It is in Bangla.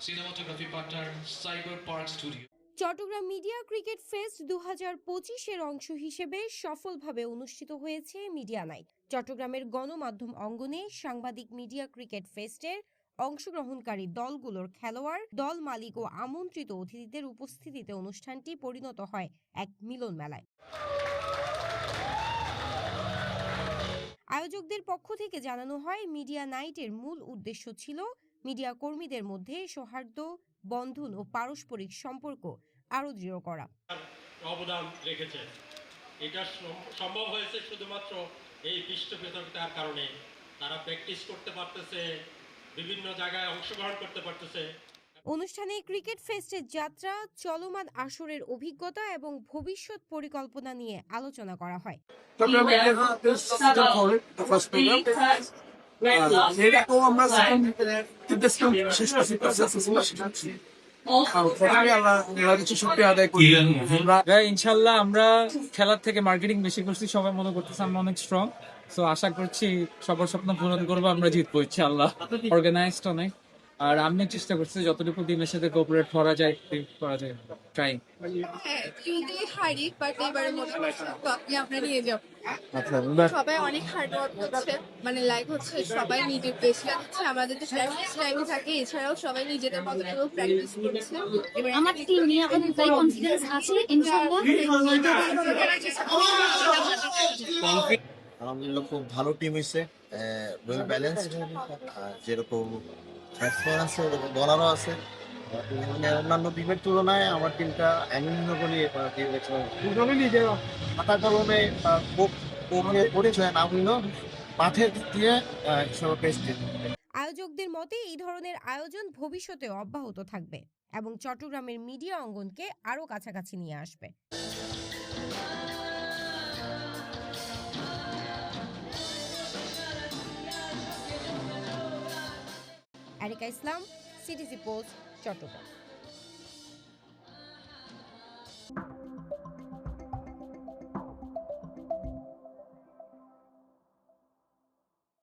cinematography partner Cyber Park Studio. Chattogram media cricket fest দু হাজার পঁচিশের অংশ হিসেবে সফলভাবে অনুষ্ঠিত হয়েছে মিডিয়া নাইট চট্টগ্রামের গণমাধ্যম অঙ্গনে সাংবাদিক মিডিয়া ক্রিকেট ফেস্টের অংশগ্রহণকারী দলগুলোর খেলোয়াড়, দল মালিক ও আমন্ত্রিত অতিথিদের উপস্থিতিতে অনুষ্ঠানটি পরিণত হয় এক মিলন মেলায় আয়োজকদের পক্ষ থেকে জানানো হয়, মিডিয়া নাইটের মূল উদ্দেশ্য ছিল মিডিয়া কর্মীদের মধ্যে সৌহার্দ্য বন্ধন ও পারস্পরিক সম্পর্ক আরও দৃঢ় করা। অবদান রেখেছে এটা সম্ভব হয়েছে শুধুমাত্র এই পৃষ্ঠপোষকতার কারণে। তারা প্র্যাকটিস করতে পারতেছে বিভিন্ন জায়গায় অংশগ্রহণ করতে পারতেছে। অনুষ্ঠানে ক্রিকেট ফেস্টের যাত্রা চলমান আসরের অভিজ্ঞতা এবং ভবিষ্যৎ পরিকল্পনা নিয়ে আলোচনা করা হয়। এটাকেও আমরা শেষ করি ইনশাল্লাহ আমরা খেলার থেকে মার্কেটিং বেশি করছি, সবাই মনে করতেছে আমরা অনেক স্ট্রং সো আশা করছি সবার স্বপ্ন পূরণ করব, আমরা জিতবো, ইনশাল্লাহ। অর্গানাইজড অনেক। আর আমি চেষ্টা করছি যতটুকু টিমের সাথে কোঅপারেট করা যায় করা যায় ট্রাই যদি হারি বাট এবারে মনে হচ্ছে আপনি আমরা নিয়ে যাব আচ্ছা সবাই অনেক হার্ড ওয়ার্ক করছে মানে লাইক হচ্ছে সবাই নিজের বেশি হচ্ছে আমাদের তো প্র্যাকটিস টাইম থাকে এছাড়াও সবাই নিজেদের মতো করে প্র্যাকটিস করছে। এবার আমার টিম নিয়ে আমাদের তাই কনফিডেন্স আছে ইনশাআল্লাহ। আলহামদুলিল্লাহ খুব ভালো টিম হয়েছে ওয়েল ব্যালেন্স যেরকম ব্যাটসম্যান আছে বলারও আছে। মানে অন্যান্য টিমের তুলনায় আমার টিমটা আমি মনে করি নিজের মাথার কারণে পরিচয় দিয়ে আয়োজকদের মতে এই ধরনের আয়োজন ভবিষ্যতে অব্যাহত থাকবে এবং চট্টগ্রামের মিডিয়া অঙ্গনকে আরও কাছাকাছি নিয়ে আসবে। Erika Islam CTC post Chattogram.